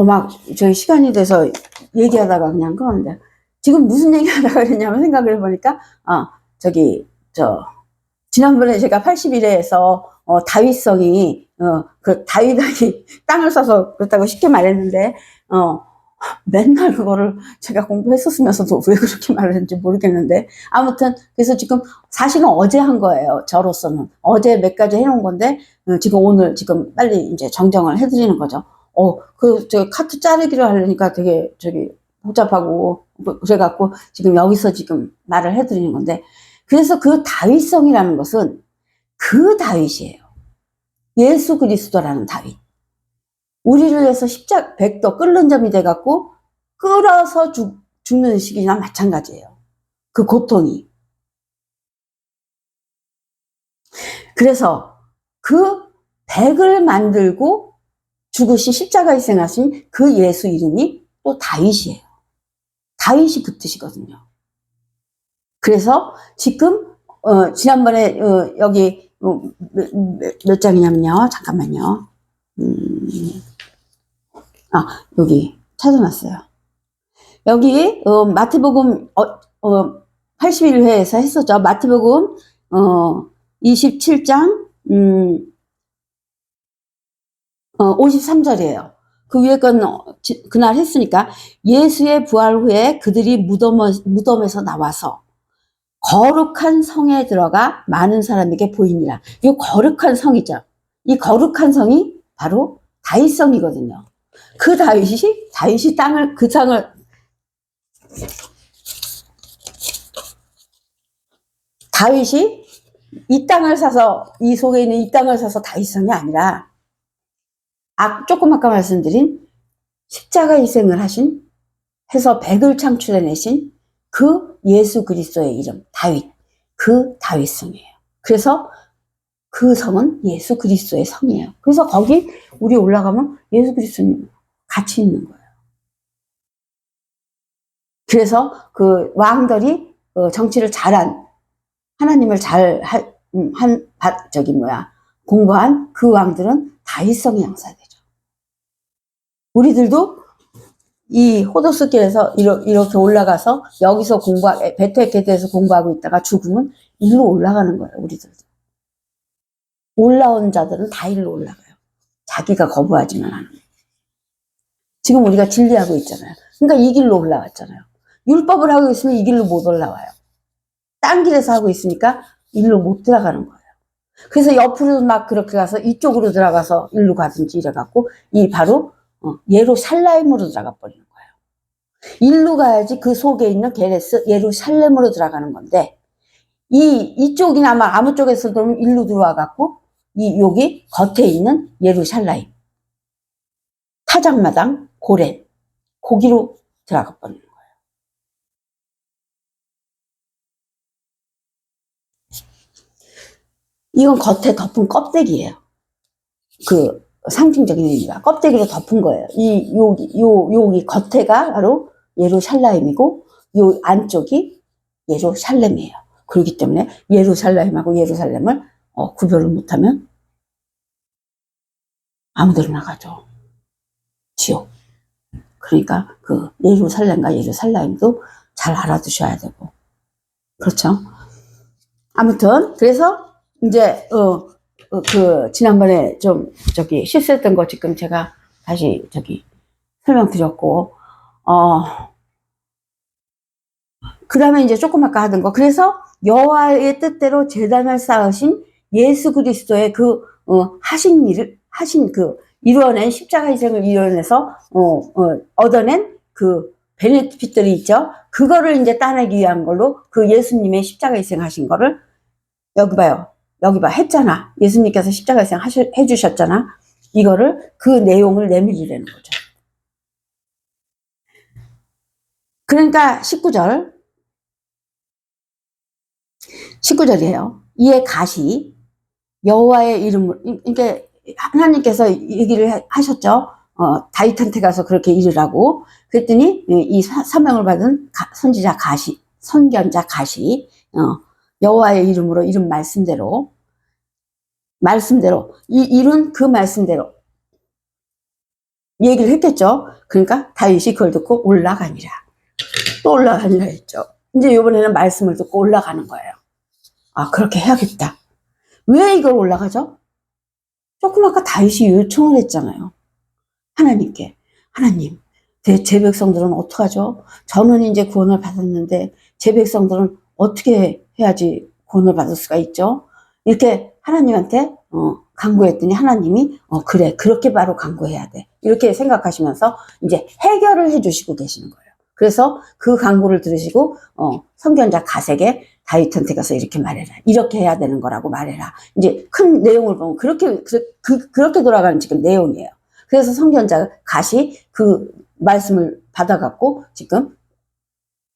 어, 막, 저희 시간이 돼서 얘기하다가 그냥 그러는데, 지금 무슨 얘기하다가 그랬냐면 생각을 해보니까, 어, 저기, 저, 지난번에 제가 81회에서, 어, 다윗성이, 어, 그 다윗이 땅을 사서 그렇다고 쉽게 말했는데, 어, 맨날 그거를 제가 공부했었으면서도 왜 그렇게 말을 했는지 모르겠는데, 아무튼, 그래서 지금 사실은 어제 한 거예요. 저로서는. 어제 몇 가지 해놓은 건데, 어, 지금 오늘 지금 빨리 이제 정정을 해드리는 거죠. 어, 그, 저, 카트 자르기로 하려니까 되게, 저기, 복잡하고, 뭐, 그래갖고, 지금 여기서 지금 말을 해드리는 건데, 그래서 그 다윗성이라는 것은 그 다윗이에요. 예수 그리스도라는 다윗. 우리를 위해서 십자, 백도 끓는 점이 돼갖고, 끓어서 죽, 죽는 시기나 마찬가지예요. 그 고통이. 그래서 그 백을 만들고 죽으신 십자가 희생하신 그 예수 이름이 또 다윗이에요. 다윗이 그 뜻이거든요. 그래서 지금 어, 지난번에 어, 여기 어, 몇, 몇, 몇 장이냐면요. 잠깐만요. 음, 아 여기 찾아놨어요. 여기 어, 마태복음 어, 어, 81회에서 했었죠. 마태복음 어, 27장 음, 어, 53절이에요. 그 위에 건 어, 지- 그날 했으니까 예수의 부활 후에 그들이 무덤, 무덤에서 나와서 거룩한 성에 들어가 많은 사람에게 보이니라. 이 거룩한 성이죠. 이 거룩한 성이 바로 다윗성이거든요. 그 다윗이 다윗이 땅을 그 땅을 다윗이 이 땅을 사서 이 속에 있는 이 땅을 사서 다윗성이 아니라 아, 조금 아까 말씀드린 십자가 희생을 하신 해서 백을 창출해 내신 그 예수 그리스도의 이름 다윗 그 다윗성이에요. 그래서 그 성은 예수 그리스도의 성이에요. 그래서 거기 우리 올라가면 예수 그리스도님 같이 있는 거예요. 그래서 그 왕들이 어, 정치를 잘한 하나님을 잘 할- 음, 저기 뭐야 공부한 그 왕들은 다윗성의 양사되죠. 우리들도 이 호도스길에서 이렇게 올라가서 여기서 공부하, 베테케트에서 공부하고 있다가 죽으면 일로 올라가는 거예요, 우리들도. 올라온 자들은 다 일로 올라가요. 자기가 거부하지만 않으면. 지금 우리가 진리하고 있잖아요. 그러니까 이 길로 올라왔잖아요. 율법을 하고 있으면 이 길로 못 올라와요. 딴 길에서 하고 있으니까 일로 못 들어가는 거예요. 그래서 옆으로 막 그렇게 가서 이쪽으로 들어가서 일로 가든지 이래갖고 이 바로 어, 예루살렘으로 들어가 버리는 거예요. 일로 가야지 그 속에 있는 게레스 예루살렘으로 들어가는 건데 이 이쪽이나 아마 아무 쪽에서 그러면 일로 들어와 갖고 이 여기 겉에 있는 예루살렘 타작마당 고렌 거기로 들어가 버리는 거예요. 이건 겉에 덮은 껍데기예요. 그 상징적인 의미가 껍데기로 덮은 거예요. 이 여기 요 여기 겉에가 바로 예루살렘이고 요 안쪽이 예루살렘이에요. 그렇기 때문에 예루살렘하고 예루살렘을 어, 구별을 못하면 아무데로 나 가죠. 지옥. 그러니까 그 예루살렘과 예루살렘도 잘 알아두셔야 되고 그렇죠. 아무튼 그래서 이제 어, 어, 그 지난번에 좀 저기 실수했던 거 지금 제가 다시 저기 설명드렸고 어 그다음에 이제 조금 아까 하던 거 그래서 여호와의 뜻대로 재단을 쌓으신 예수 그리스도의 그 어, 하신 일을 하신 그 이루어낸 십자가 희생을 이루어내서 어, 어, 얻어낸 그 베네핏들이 있죠. 그거를 이제 따내기 위한 걸로 그 예수님의 십자가 희생하신 거를 여기 봐요. 여기 봐 했잖아. 예수님께서 십자가 희생 하셔, 해주셨잖아. 이거를 그 내용을 내밀으라는 거죠. 그러니까 19절 19절이에요. 이에 가시 여호와의 이름을 이게 하나님께서 얘기를 하- 하셨죠. 어, 다윗한테 가서 그렇게 이르라고 그랬더니 이 사- 사명을 받은 가- 선지자 가시 선견자 가시 어, 여호와의 이름으로 이름 말씀대로 말씀대로 이 이룬 그 말씀대로 얘기를 했겠죠. 그러니까 다윗이 그걸 듣고 올라가니라. 또 올라가니라 했죠. 이제 이번에는 말씀을 듣고 올라가는 거예요. 아, 그렇게 해야겠다. 왜 이걸 올라가죠? 조금 아까 다윗이 요청을 했잖아요. 하나님께. 하나님, 제, 제 백성들은 어떡하죠? 저는 이제 구원을 받았는데 제 백성들은 어떻게 해야지 구원을 받을 수가 있죠? 이렇게 하나님한테 어, 강구했더니 하나님이 어, 그래 그렇게 바로 강구해야 돼 이렇게 생각하시면서 이제 해결을 해주시고 계시는 거예요. 그래서 그 강구를 들으시고 어, 선견자 가세게 다윗한테 가서 이렇게 말해라 이렇게 해야 되는 거라고 말해라 이제 큰 내용을 보면 그렇게 그, 그, 그렇게 돌아가는 지금 내용이에요. 그래서 선견자 가시 그 말씀을 받아갖고 지금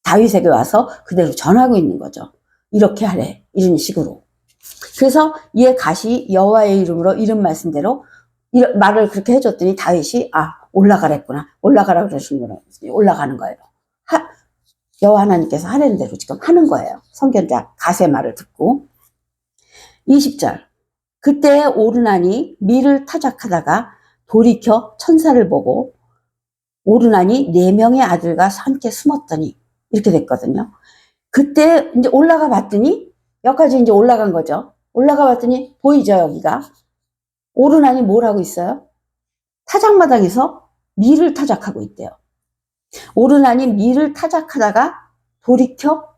다윗에게 와서 그대로 전하고 있는 거죠. 이렇게 하래 이런 식으로. 그래서 이에 가시 여호와의 이름으로 이름 말씀대로 이런 말을 그렇게 해줬더니 다윗이 아 올라가랬구나 올라가라 그러시는 올라가는 거예요. 하, 여호와 하나님께서 하라는 대로 지금 하는 거예요. 성견자 가세 말을 듣고 20절 그때 오르나니 밀을 타작하다가 돌이켜 천사를 보고 오르나니 네 명의 아들과 함께 숨었더니 이렇게 됐거든요. 그때 이제 올라가 봤더니 여기까지 이제 올라간 거죠. 올라가 봤더니 보이죠 여기가 오르나니 뭘 하고 있어요? 타작마당에서 밀을 타작하고 있대요. 오르나니 밀을 타작하다가 돌이켜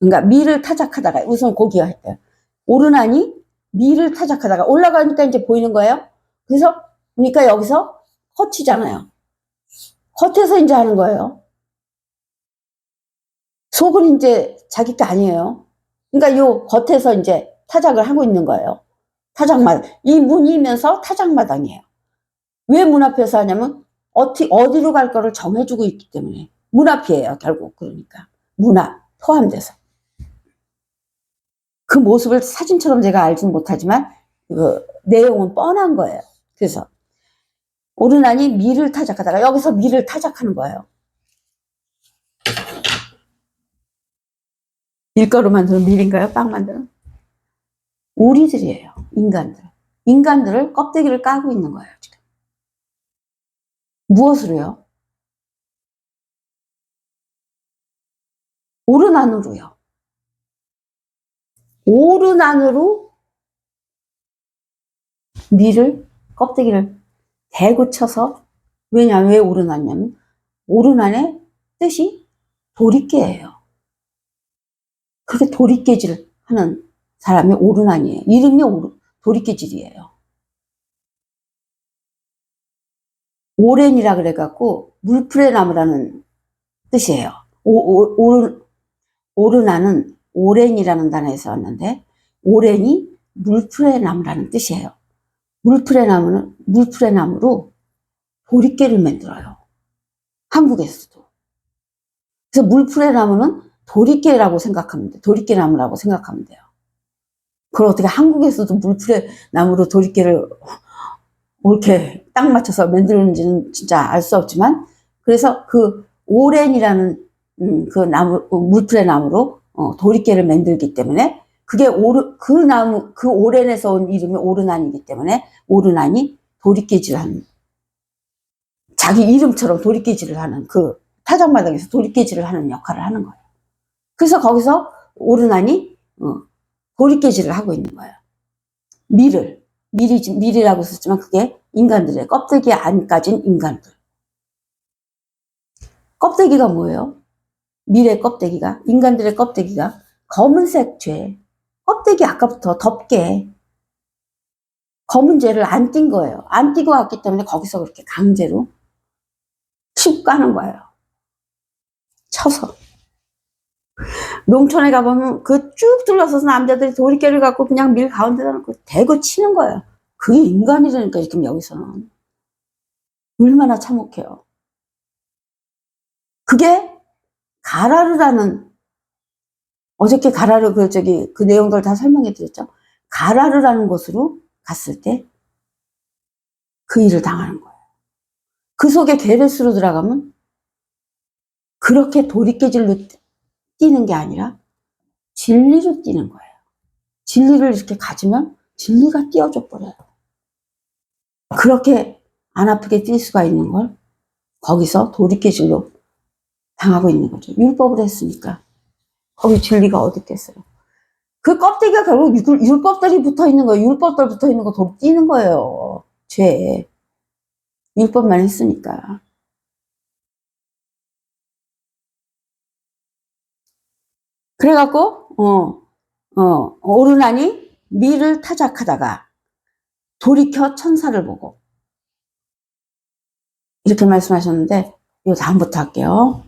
그러니까 밀을 타작하다가 우선 고기가 했대요. 오르나니 밀을 타작하다가 올라가니까 이제 보이는 거예요. 그래서 그러니까 여기서 헛치잖아요. 겉에서 이제 하는 거예요. 속은 이제 자기 게 아니에요. 그러니까 요 겉에서 이제 타작을 하고 있는 거예요. 타작마당. 이 문이면서 타작마당이에요. 왜 문 앞에서 하냐면 어디, 어디로 갈 거를 정해주고 있기 때문에. 문 앞이에요, 결국. 그러니까. 문 앞, 포함돼서. 그 모습을 사진처럼 제가 알지는 못하지만, 그 내용은 뻔한 거예요. 그래서. 오르나니 밀을 타작하다가 여기서 밀을 타작하는 거예요. 밀가루 만드는 밀인가요? 빵 만드는? 우리들이에요. 인간들. 인간들을 껍데기를 까고 있는 거예요. 지금. 무엇으로요? 오르난으로요. 오르난으로 밀을 껍데기를 대고 쳐서 왜냐면 왜 오르난냐면 오르난의 뜻이 도리깨예요. 그게 도리깨질 하는 사람이 오르난이에요. 이름이 오르, 도리깨질이에요. 오렌이라 그래갖고 물풀의 나무라는 뜻이에요. 오, 오, 오르, 오르나는 오렌이라는 단어에서 왔는데 오렌이 물풀의 나무라는 뜻이에요. 물풀의 나무는 물풀의 나무로 도리깨를 만들어요. 한국에서도. 그래서 물풀의 나무는 도리깨라고 생각하면 돼. 도리깨 나무라고 생각하면 돼요. 그걸 어떻게 한국에서도 물풀의 나무로 도리깨를 이렇게 딱 맞춰서 만드는지는 진짜 알 수 없지만 그래서 그 오렌이라는 음, 그 나무 물풀의 나무로 어, 도리깨를 만들기 때문에 그게 오르 그 나무 그 오렌에서 온 이름이 오르난이기 때문에 오르난이 도리깨질 하는 자기 이름처럼 도리깨질을 하는 그 타작마당에서 도리깨질을 하는 역할을 하는 거예요. 그래서 거기서 오르난이 어, 도리깨질을 하고 있는 거예요. 밀을 밀이 밀이라고 썼지만 그게 인간들의 껍데기 안까진 인간들. 껍데기가 뭐예요? 밀의 껍데기가 인간들의 껍데기가 검은색 죄 껍데기 아까부터 덮게 검은 죄를 안 띈 거예요. 안 띄고 왔기 때문에 거기서 그렇게 강제로 쭉 까는 거예요. 쳐서. 농촌에 가보면 그 쭉 둘러서서 남자들이 도리깨를 갖고 그냥 밀 가운데다 놓고 대고 치는 거예요. 그게 인간이라니까 지금 여기서는. 얼마나 참혹해요. 그게 가라르라는 어저께 가라르 그 저기 그 내용들 다 설명해 드렸죠. 가라르라는 곳으로 갔을 때 그 일을 당하는 거예요. 그 속에 게레스로 들어가면 그렇게 도리깨질로 뛰는 게 아니라 진리로 뛰는 거예요. 진리를 이렇게 가지면 진리가 띄어져 버려요. 그렇게 안 아프게 뛸 수가 있는 걸 거기서 돌이켜질로 당하고 있는 거죠. 율법을 했으니까. 거기 진리가 어디 있겠어요. 그 껍데기가 결국 율- 율법들이 붙어 있는 거예요. 율법들 붙어 있는 거 돌 뛰는 거예요. 죄. 율법만 했으니까. 그래갖고, 어, 어, 오르나니 미를 타작하다가 돌이켜 천사를 보고. 이렇게 말씀하셨는데, 요 다음부터 할게요.